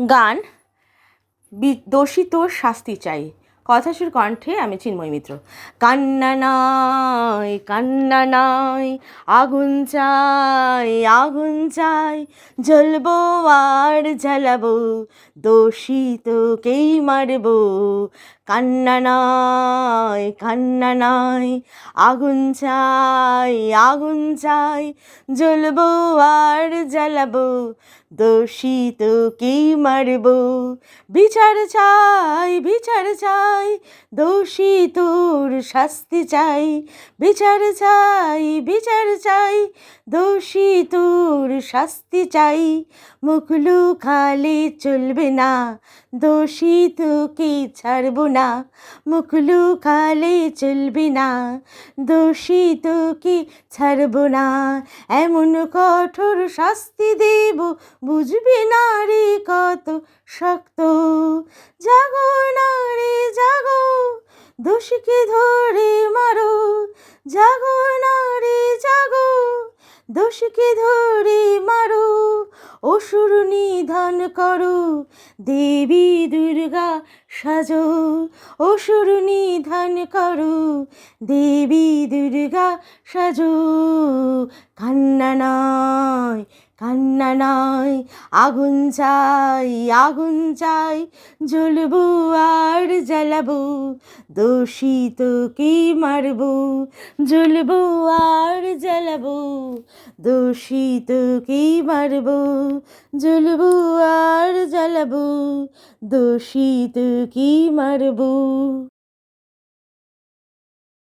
গান বি- দোষী শাস্তি চাই। কথাসুর কণ্ঠে আমি চিন্ময় মিত্র। কান্না নয় কান্না নয় আগুন চাই আগুন চাই, জ্বলবো আর জ্বালাবো, দোষী তোকেই মারবো। কান্না নয় কান্না নয় আগুন চাই, আগুন চাই জ্বলবো আর জ্বালাবো, দোষী তোকেই মারবো। বিচার চাই বিচার চাই, দোষী তোর শাস্তি চাই। বিচার চাই বিচার চাই, দোষী তোর শাস্তি চাই। মুখলু খালে চলবে না, দোষী তোকে ছাড়বো না। মুখলু খালে চলবে না, দোষী তোকে ছাড়বো না, এমন কঠোর শাস্তি দেব, বুঝবি নারী কত শক্ত। জাগো না রে, জাগো, দোষীকে ধরে মারো। জাগো না রে, জাগো, দোষীকে ধরে মারো। অসুর নিধন করো, দেবী দুর্গা সাজো অসুর নিধন করো, দেবী দুর্গা সাজো কান্না নয় কান্না নয়, আগুন চাই আগুন চাই, জ্বলবো আর জ্বালাবো দোষী তোকে মারবো? জ্বলবো আর জ্বালাবো দোষী তোকে মারবো? জ্বলবো আর জ্বালাবো দোষী কি মারবো?